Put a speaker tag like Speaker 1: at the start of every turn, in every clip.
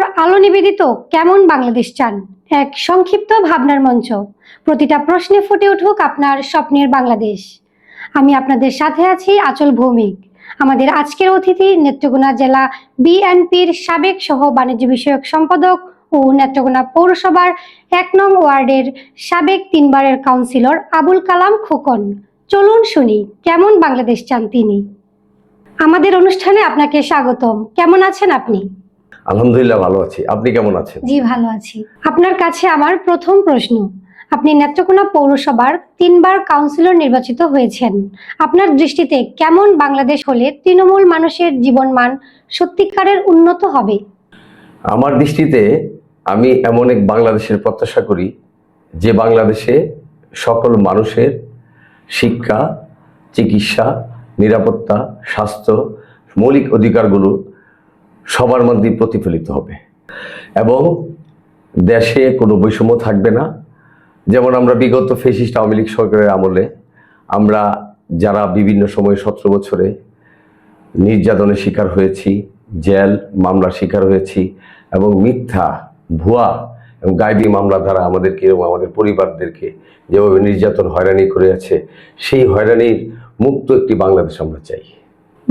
Speaker 1: নেত্রকোনার আলো নিবেদিত কেমন বাংলাদেশ চান? এক সংক্ষিপ্ত ভাবনার মঞ্চ। প্রতিটা প্রশ্নে ফুটে উঠুক আপনার স্বপ্নের বাংলাদেশ। আমি আপনাদের সাথে আছি আচল ভৌমিক। আমাদের আজকের অতিথি নেত্রকোনা জেলা বিএনপির সাবেক সহ বাণিজ্য বিষয়ক সম্পাদক ও নেত্রকোনা পৌরসভার এক নং ওয়ার্ডের সাবেক তিনবারের কাউন্সিলর আবুল কালাম খোকন। চলুন শুনি, কেমন বাংলাদেশ চান তিনি? আমাদের অনুষ্ঠানে আপনাকে স্বাগতম। কেমন আছেন আপনি?
Speaker 2: আলহামদুলিল্লাহ ভালো আছি। আপনি কেমন আছেন?
Speaker 1: জি ভালো আছি। আপনার কাছে আমার প্রথম প্রশ্ন। আপনি নেত্রকোনা পৌরসভার তিনবার কাউন্সিলর নির্বাচিত হয়েছেন। আপনার দৃষ্টিতে কেমন বাংলাদেশ হলে তৃণমূল মানুষের জীবনমান সত্যিকারের উন্নত হবে?
Speaker 2: আমার দৃষ্টিতে আমি এমন এক বাংলাদেশের প্রত্যাশা করি যে বাংলাদেশে সকল মানুষের শিক্ষা চিকিৎসা নিরাপত্তা স্বাস্থ্য মৌলিক অধিকারগুলো সবার মধ্যেই প্রতিফলিত হবে। এবং দেশে কোনো বৈষম্য থাকবে না। যেমন আমরা বিগত ফেসিস্ট আওয়ামী লীগ সরকারের আমলে আমরা যারা বিভিন্ন সময়ে সতেরো বছরে নির্যাতনের শিকার হয়েছি, জেল মামলার শিকার হয়েছি এবং মিথ্যা, ভুয়া এবং গাইবি মামলা দ্বারা আমাদেরকে এবং আমাদের পরিবারদেরকে যেভাবে নির্যাতন হয়রানি করে আছে সেই হয়রানির মুক্ত একটি বাংলাদেশ আমরা চাই।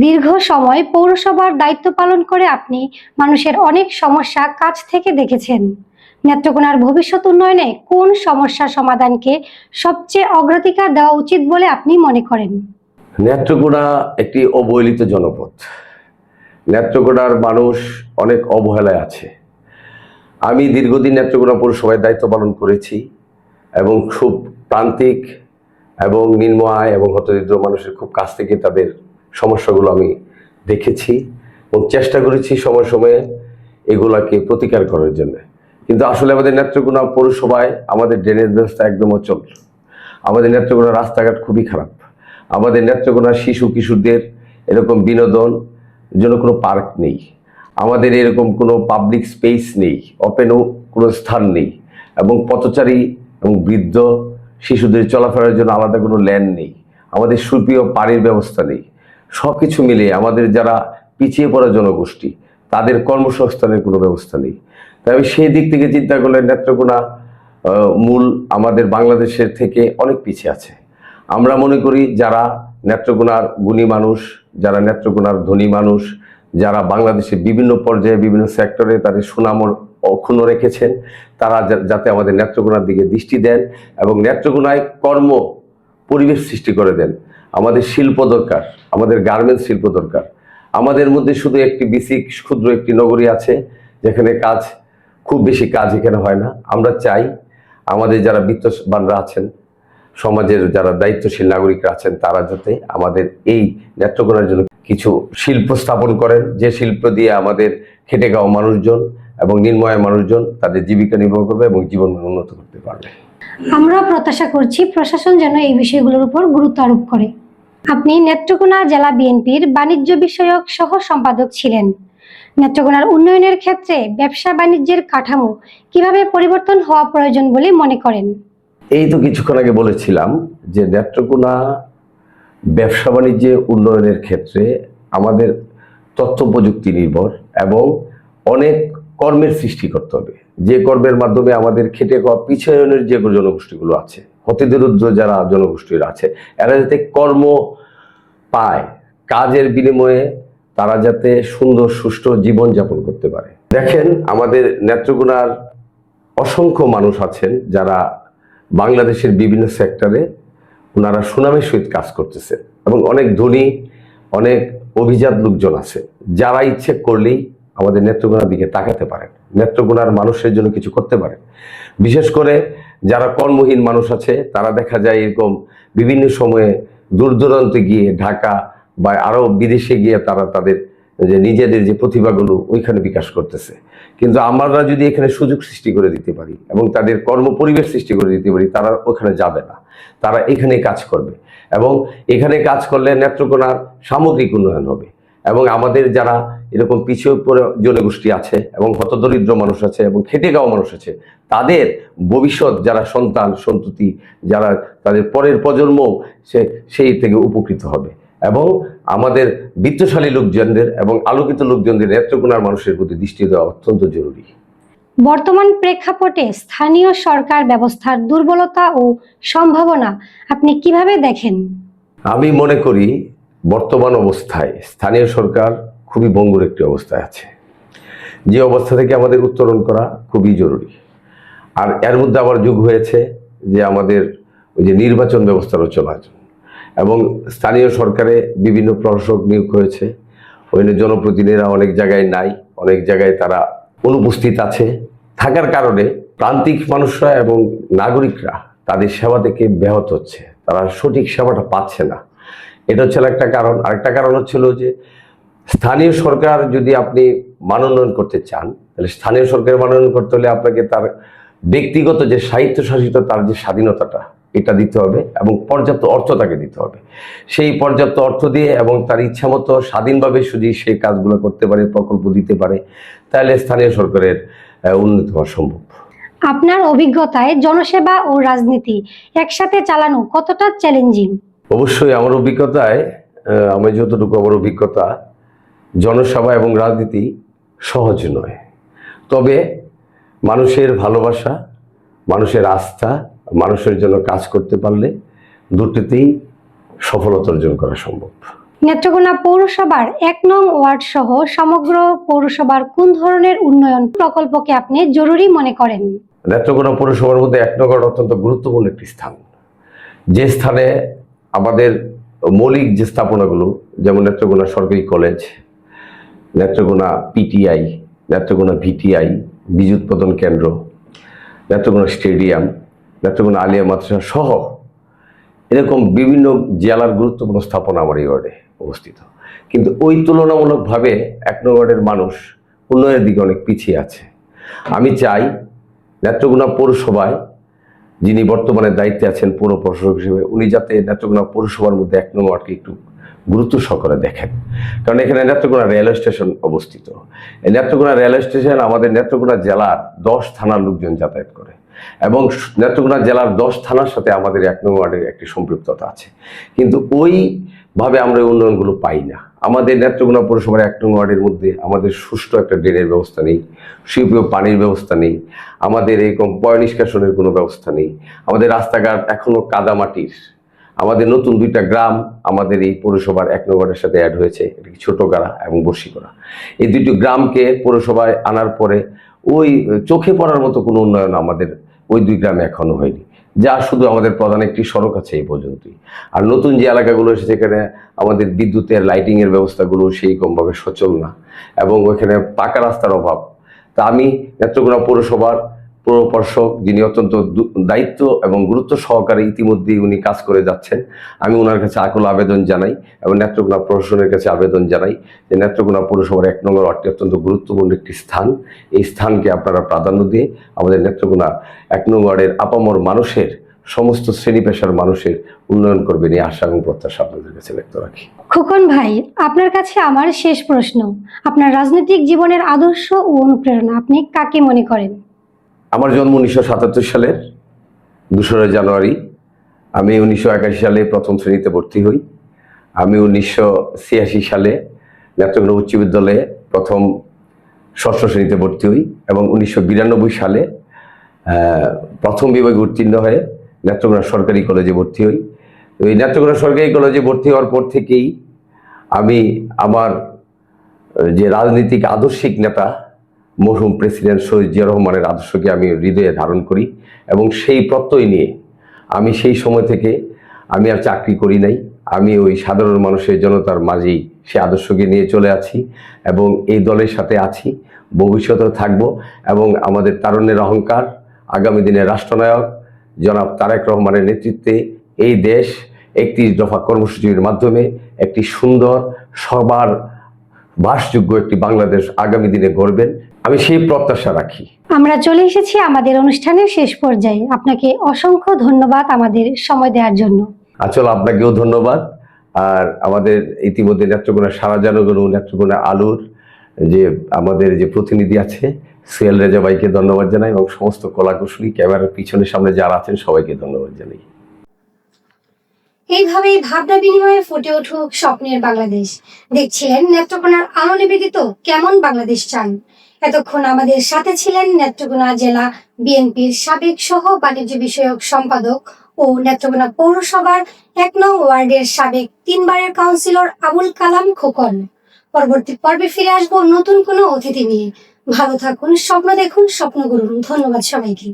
Speaker 1: দীর্ঘ সময় পৌরসভার দায়িত্ব পালন করে আপনি মানুষের অনেক সমস্যা কাছ থেকে দেখেছেন। নেত্রকোনার ভবিষ্যৎ উন্নয়নে কোন সমস্যা সমাধানকে সবচেয়ে অগ্রাধিকার দেওয়া উচিত বলে আপনি মনে করেন?
Speaker 2: নেত্রকোনা একটি অবহেলিত জনপদ। নেত্রকোনার মানুষ অনেক অবহেলায় আছে। আমি দীর্ঘদিন নেত্রকোনা পৌরসভায় দায়িত্ব পালন করেছি এবং খুব প্রান্তিক এবং নিম্ন এবং হতদরিদ্র মানুষের খুব কাছ থেকে তাদের সমস্যাগুলো আমি দেখেছি এবং চেষ্টা করেছি সময় সময়ে এগুলাকে প্রতিকার করার জন্য। কিন্তু আসলে আমাদের নেত্রকোনা পৌরসভায় আমাদের ড্রেনেজ ব্যবস্থা একদম অচল। আমাদের নেত্রকোনা রাস্তাঘাট খুবই খারাপ। আমাদের নেত্রকোনার শিশু কিশোরদের এরকম বিনোদন জন্য কোনো পার্ক নেই। আমাদের এরকম কোনো পাবলিক স্পেস নেই, ওপেনও কোনো স্থান নেই এবং পথচারী এবং বৃদ্ধ শিশুদের চলাফেরার জন্য আলাদা কোনো ল্যান্ড নেই। আমাদের সুপ্রিয় পানির ব্যবস্থা নেই। সব কিছু মিলিয়ে আমাদের যারা পিছিয়ে পড়া জনগোষ্ঠী, তাদের কর্মসংস্থানের কোনো ব্যবস্থা নেই। তাই আমি সেই দিক থেকে চিন্তা করলে নেত্রকোনা মূল আমাদের বাংলাদেশের থেকে অনেক পিছিয়ে আছে। আমরা মনে করি যারা নেত্রকোনার গুণী মানুষ, যারা নেত্রকোনার ধনী মানুষ, যারা বাংলাদেশের বিভিন্ন পর্যায়ে বিভিন্ন সেক্টরে তাদের সুনাম অক্ষুণ্ণ রেখেছেন, তারা যাতে আমাদের নেত্রকোনার দিকে দৃষ্টি দেন এবং নেত্রকোনায় কর্ম পরিবেশ সৃষ্টি করে দেন। আমাদের শিল্প দরকার, আমাদের গার্মেন্টস শিল্প দরকার। আমাদের মধ্যে শুধু একটি বিসিক ক্ষুদ্র একটি নগরী আছে, যেখানে কাজ, খুব বেশি কাজ এখানে হয় না। আমরা চাই আমাদের যারা বিত্তবানরা আছেন, সমাজের যারা দায়িত্বশীল নাগরিকরা আছেন, তারা যাতে আমাদের এই নেত্রকোনার জন্য কিছু শিল্প স্থাপন করেন। যে শিল্প দিয়ে আমাদের খেটে খাওয়া মানুষজন এবং নির্ময় মানুষজন তাদের জীবিকা নির্বাহ করবে এবং জীবন উন্নত করতে পারবে।
Speaker 1: আমরা প্রত্যাশা করছি প্রশাসন যেন এই বিষয়গুলোর উপর গুরুত্ব আরোপ করে। আপনি নেত্রকোনা জেলা বিএনপির বাণিজ্য বিষয়ক সহ সম্পাদক ছিলেন। নেত্রকোনার উন্নয়নের ক্ষেত্রে ব্যবসা বাণিজ্যের কাঠামো কীভাবে পরিবর্তন হওয়া প্রয়োজন বলে মনে করেন?
Speaker 2: এই তো কিছুক্ষণ আগে বলেছিলাম যে নেত্রকোনা ব্যবসা বাণিজ্যে উন্নয়নের ক্ষেত্রে আমাদের তথ্য প্রযুক্তি নির্ভর এবং অনেক কর্মের সৃষ্টি করতে হবে। যে কর্মের মাধ্যমে আমাদের খেটে খাওয়া পিছায়নের যে জনগোষ্ঠীগুলো আছে হতিদরিদ্র যারা জনগোষ্ঠীরা আছে, এরা যাতে কর্ম পায়, কাজের বিনিময়ে তারা যাতে সুন্দর, সুষ্ঠু জীবনযাপন করতে পারে। দেখেন, আমাদের নেত্রকোনার অসংখ্য মানুষ আছেন যারা বাংলাদেশের বিভিন্ন সেক্টরে ওনারা সুনামের সহিত কাজ করতেছে এবং অনেক ধনী, অনেক অভিজাত লোকজন আছে। যারা ইচ্ছে করলেই আমাদের নেত্রকোনার দিকে তাকাতে পারেন। নেত্রকোনার মানুষের জন্য কিছু করতে পারেন। বিশেষ করে যারা কর্মহীন মানুষ আছে, তারা দেখা যায় এরকম বিভিন্ন সময়ে দূর দূরান্তে গিয়ে ঢাকা বা আরও বিদেশে গিয়ে তারা তাদের যে নিজেদের যে প্রতিভাগুলো ওইখানে বিকাশ করতেছে। কিন্তু আমরা যদি এখানে সুযোগ সৃষ্টি করে দিতে পারি এবং তাদের কর্ম পরিবেশ সৃষ্টি করে দিতে পারি, তারা ওখানে যাবে না। তারা এখানে কাজ করবে। এবং এখানে কাজ করলে নেত্রকোনার সামগ্রিক উন্নয়ন হবে। এবং আমাদের যারা এরকম পিছিয়ে পড়ে জনগোষ্ঠী আছে এবং হতদরিদ্র মানুষ আছে এবং খেটে খাওয়া মানুষ আছে তাদের ভবিষ্যৎ যারা সন্তান সন্ততি যারা তাদের পরের প্রজন্ম সে সেই থেকে উপকৃত হবে। এবং আমাদের বিত্তশালী লোকজনদের এবং আলোকিত লোকজনদের নেত্রকোনার মানুষের প্রতি দৃষ্টি দেওয়া অত্যন্ত জরুরি।
Speaker 1: বর্তমান প্রেক্ষাপটে স্থানীয় সরকার ব্যবস্থার দুর্বলতা ও সম্ভাবনা আপনি কীভাবে দেখেন?
Speaker 2: আমি মনে করি বর্তমান অবস্থায় স্থানীয় সরকার খুবই বঙ্গুর একটি অবস্থায় আছে। যে অবস্থা থেকে আমাদের উত্তরণ করা খুবই জরুরি। আর এর মধ্যে আবার যুগ হয়েছে যে আমাদের ওই যে নির্বাচন ব্যবস্থা রচনা এবং স্থানীয় সরকারে বিভিন্ন প্রশাসক নিয়োগ হয়েছে। ওই জনপ্রতিনিধিরা অনেক জায়গায় নাই, অনেক জায়গায় তারা অনুপস্থিত আছে। থাকার কারণে প্রান্তিক মানুষরা এবং নাগরিকরা তাদের সেবা থেকে ব্যাহত হচ্ছে। তারা সঠিক সেবাটা পাচ্ছে না। এটা হচ্ছে একটা কারণ। আরেকটা কারণ হচ্ছিল যে স্থানীয় সরকার যদি আপনি মানোন্নয়ন করতে চান, তাহলে স্থানীয় সরকার মানোন্নয়ন করতে হলে আপনাকে তার ব্যক্তিগত যে সাহিত্যশাসিত তার যে স্বাধীনতাটা, এটা দিতে হবে এবং পর্যাপ্ত অর্থ তাকে দিতে হবে। সেই পর্যাপ্ত অর্থ দিয়ে এবং তার ইচ্ছামতো স্বাধীনভাবে যদি সেই কাজগুলো করতে পারে, প্রকল্প দিতে পারে, তাহলে স্থানীয় সরকারের উন্নতি হওয়া সম্ভব।
Speaker 1: আপনার অভিজ্ঞতায় জনসেবা ও রাজনীতি একসাথে চালানো কতটা চ্যালেঞ্জিং
Speaker 2: অবশ্যই আমার অভিজ্ঞতায় আমি যতটুকু আমার অভিজ্ঞতা জনসভা এবং রাজনীতি সহজ নয়। তবে মানুষের ভালোবাসা মানুষের আস্থা মানুষের জন্য কাজ করতে পারলে দুটিতেই সফলতা অর্জন করা সম্ভব।
Speaker 1: নেত্রকোনা পৌরসভার এক নং ওয়ার্ড সহ সমগ্র পৌরসভার কোন ধরনের উন্নয়ন প্রকল্পকে আপনি জরুরি মনে করেন?
Speaker 2: নেত্রকোনা পৌরসভার মধ্যে এক নগর অত্যন্ত গুরুত্বপূর্ণ একটি স্থান। যে স্থানে আমাদের মৌলিক যে স্থাপনাগুলো, যেমন নেত্রকোনা সরকারি college, Netrokona PTI, Netrokona VTI বীজ উৎপাদন কেন্দ্র, নেত্রকোনা স্টেডিয়াম, নেত্রকোনা আলিয়া মাদ্রাসা সহ এরকম বিভিন্ন জেলার গুরুত্বপূর্ণ স্থাপনা আমার এই ওয়ার্ডে অবস্থিত। কিন্তু ওই তুলনামূলকভাবে এক ওয়ার্ডের মানুষ উন্নয়নের দিকে অনেক পিছিয়ে আছে। আমি চাই নেত্রকোনা পৌরসভায় যিনি বর্তমানে দায়িত্বে আছেন পৌর প্রশাসক হিসেবে, উনি যাতে নেত্রকোনা পৌরসভার মধ্যে এক নম্বর ওয়ার্ডকে একটু গুরুত্ব সহকারে দেখেন। কারণ এখানে নেত্রকোনা রেলওয়ে স্টেশন অবস্থিত। এই নেত্রকোনা রেলওয়ে স্টেশন আমাদের নেত্রকোনা জেলার দশ থানার লোকজন যাতায়াত করে এবং নেত্রকোনা জেলার দশ থানার সাথে আমাদের এক নম্বর ওয়ার্ডের একটি সম্পৃক্ততা আছে। কিন্তু ওইভাবে আমরা উন্নয়নগুলো পাই না। আমাদের নেত্রকোনা পৌরসভার এক নম্বর ওয়ার্ডের মধ্যে আমাদের সুষ্ঠু একটা ড্রেনের ব্যবস্থা নেই সুপেয় পানির ব্যবস্থা নেই, আমাদের এরকম পয় নিষ্কাশনের কোনো ব্যবস্থা নেই, আমাদের রাস্তাঘাট এখনও কাদামাটির। আমাদের নতুন দুইটা গ্রাম আমাদের এই পৌরসভার এক নম্বরের সাথে অ্যাড হয়েছে। এটি ছোটগাড়া এবং বসিগড়া এই দুটি গ্রামকে পৌরসভায় আনার পরে ওই চোখে পড়ার মতো কোনো উন্নয়ন আমাদের ওই দুই গ্রামে এখনও হয়নি। যা শুধু আমাদের প্রধান একটি সড়ক আছে এই পর্যন্তই। আর নতুন যে এলাকাগুলো এসেছে সেখানে আমাদের বিদ্যুতের লাইটিংয়ের ব্যবস্থাগুলো সেই কমভাবে সচল না। এবং ওইখানে পাকা রাস্তার অভাব। তা আমি নেত্রকোনা পৌরসভার পৌর যিনি অত্যন্ত দায়িত্ব এবং গুরুত্ব সহকারে ইতিমধ্যেই উনি কাজ করে যাচ্ছেন। আমি ওনার কাছে আকুল আবেদন জানাই এবং নেত্রকোনা প্রশাসনের কাছে আবেদন জানাই যে নেত্রকোনা পৌরসভার এক নম্বর ওয়ার্ডটি অত্যন্ত গুরুত্বপূর্ণ একটি স্থান। এই স্থানকে আপনারা প্রাধান্য দিয়ে আমাদের নেত্রকোনা এক নম্বর ওয়ার্ডের আপামর মানুষের, সমস্ত শ্রেণি পেশার মানুষের উন্নয়ন করবেন এই আশা এবং প্রত্যাশা আপনাদের কাছে ব্যক্ত রাখি।
Speaker 1: খোকন ভাই, আপনার কাছে আমার শেষ প্রশ্ন। আপনার রাজনৈতিক জীবনের আদর্শ ও অনুপ্রেরণা আপনি কাকে মনে করেন?
Speaker 2: আমার জন্ম উনিশশো সাতাত্তর সালের দোসরা জানুয়ারি। আমি উনিশশো একাশি সালে প্রথম শ্রেণীতে ভর্তি হই। আমি উনিশশো ছিয়াশি সালে নেত্রকোনা উচ্চ বিদ্যালয়ে প্রথম ষষ্ঠ শ্রেণীতে ভর্তি হই এবং উনিশশো বিরানব্বই সালে প্রথম বিভাগে উত্তীর্ণ হয়ে নেত্রকোনা সরকারি কলেজে ভর্তি হই। ওই নেত্রকোনা সরকারি কলেজে ভর্তি হওয়ার পর থেকেই আমি আমার যে রাজনৈতিক আদর্শিক নেতা মরহুম প্রেসিডেন্ট শহীদ জিয়া রহমানের আদর্শকে আমি হৃদয়ে ধারণ করি এবং সেই প্রত্যয় নিয়ে আমি সেই সময় থেকে আমি আর চাকরি করি নাই। আমি ওই সাধারণ মানুষের জনতার মাঝেই সে আদর্শকে নিয়ে চলে আছি এবং এই দলের সাথে আছি ভবিষ্যতেও থাকব এবং আমাদের তারুণ্যের অহংকার, আগামী দিনের রাষ্ট্রনায়ক জনাব তারেক রহমানের নেতৃত্বে এই দেশ একত্রিশ দফা কর্মসূচির মাধ্যমে একটি সুন্দর, সবার বাসযোগ্য একটি বাংলাদেশ আগামী দিনে গড়বেন আমি সেই প্রত্যাশা রাখি।
Speaker 1: আমরা চলে এসেছি আমাদের অনুষ্ঠানের শেষ পর্যায়ে। আপনাকে অসংখ্য ধন্যবাদ আমাদের সময় দেওয়ার জন্য।
Speaker 2: আচল আপনাকেও ধন্যবাদ। আর আমাদের ইতিমধ্যে নেত্রকোনা সারা জনগণ নেত্রকোনা আলুর যে আমাদের যে প্রতিনিধি আছে সুয়েল রেজা ভাইকে ধন্যবাদ জানাই এবং সমস্ত কলাকুশলী ক্যামেরার পিছনে সামনে যারা আছেন সবাইকে ধন্যবাদ জানাই।
Speaker 1: এইভাবেই ভাবনা বিনিময়ে ফুটে উঠুক স্বপ্নের বাংলাদেশ। দেখছিলেন নেত্রকোনার আলো নিবেদিত কেমন বাংলাদেশ চান? এতক্ষণ আমাদের সাথে ছিলেন নেত্রকোনা জেলা বিএনপির সাবেক সহ বাণিজ্য বিষয়ক সম্পাদক ও নেত্রকোনা পৌরসভার এক নং ওয়ার্ডের সাবেক তিনবারের কাউন্সিলর আবুল কালাম খোকন। পরবর্তী পর্বে ফিরে আসব নতুন কোনো অতিথি নিয়ে। ভালো থাকুন, স্বপ্ন দেখুন স্বপ্ন করুন ধন্যবাদ সবাইকে।